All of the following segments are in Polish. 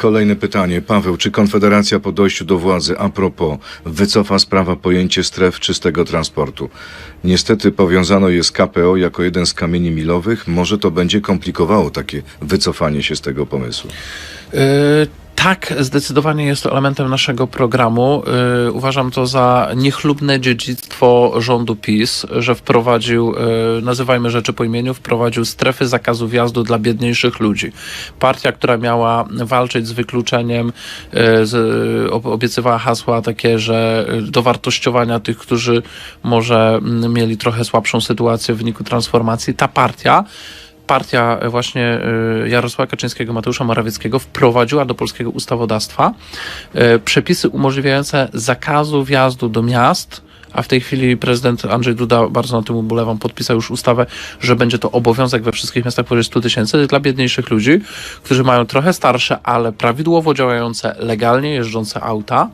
Kolejne pytanie. Paweł, czy Konfederacja po dojściu do władzy a propos wycofa z prawa pojęcie stref czystego transportu? Niestety powiązano je z KPO jako jeden z kamieni milowych. Może to będzie komplikowało takie wycofanie się z tego pomysłu. Yy, Tak, zdecydowanie jest to elementem naszego programu. Yy, Uważam to za niechlubne dziedzictwo rządu PiS, że wprowadził, yy, nazywajmy rzeczy po imieniu, wprowadził strefy zakazu wjazdu dla biedniejszych ludzi. Partia, która miała walczyć z wykluczeniem, ob- obiecywała hasła takie, że yy, dowartościowania tych, którzy może mm, mieli trochę słabszą sytuację w wyniku transformacji. Ta partia partia e, właśnie y, Jarosława Kaczyńskiego, Mateusza Morawieckiego wprowadziła do polskiego ustawodawstwa e, przepisy umożliwiające zakazu wjazdu do miast, a w tej chwili prezydent Andrzej Duda, bardzo na tym ubolewam, podpisał już ustawę, że będzie to obowiązek we wszystkich miastach powyżej 100 tysięcy dla biedniejszych ludzi, którzy mają trochę starsze, ale prawidłowo działające, legalnie jeżdżące auta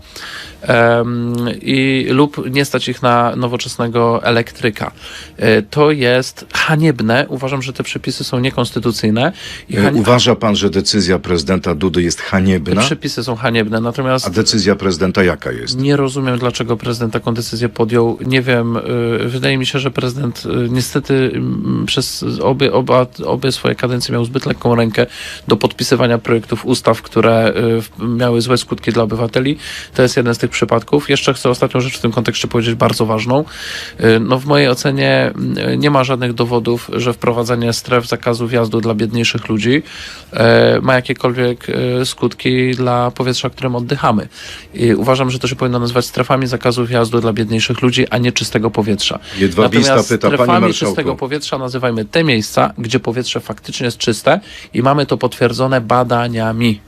i lub nie stać ich na nowoczesnego elektryka. E, To jest haniebne. Uważam, że te przepisy są niekonstytucyjne E, hani- Uważa pan, że decyzja prezydenta Dudy jest te haniebna? przepisy są haniebne, natomiast A decyzja prezydenta jaka jest? nie rozumiem, dlaczego prezydent taką decyzję podjął. Nie wiem, y, wydaje mi się, że prezydent niestety przez obie, oba, obie swoje kadencje miał zbyt lekką rękę do podpisywania projektów ustaw, które miały złe skutki dla obywateli. To jest jeden z tych przypadków. Jeszcze chcę ostatnią rzecz w tym kontekście powiedzieć, bardzo ważną. Y, No w mojej ocenie y, nie ma żadnych dowodów, że wprowadzenie stref zakazu wjazdu dla biedniejszych ludzi e, ma jakiekolwiek skutki dla powietrza, którym oddychamy. I uważam, że to się powinno nazywać strefami zakazu wjazdu dla biedniejszych ludzi, a nie czystego powietrza. Jedwabista Natomiast pyta, strefami czystego powietrza nazywajmy te miejsca, gdzie powietrze faktycznie jest czyste i mamy to potwierdzone badaniami.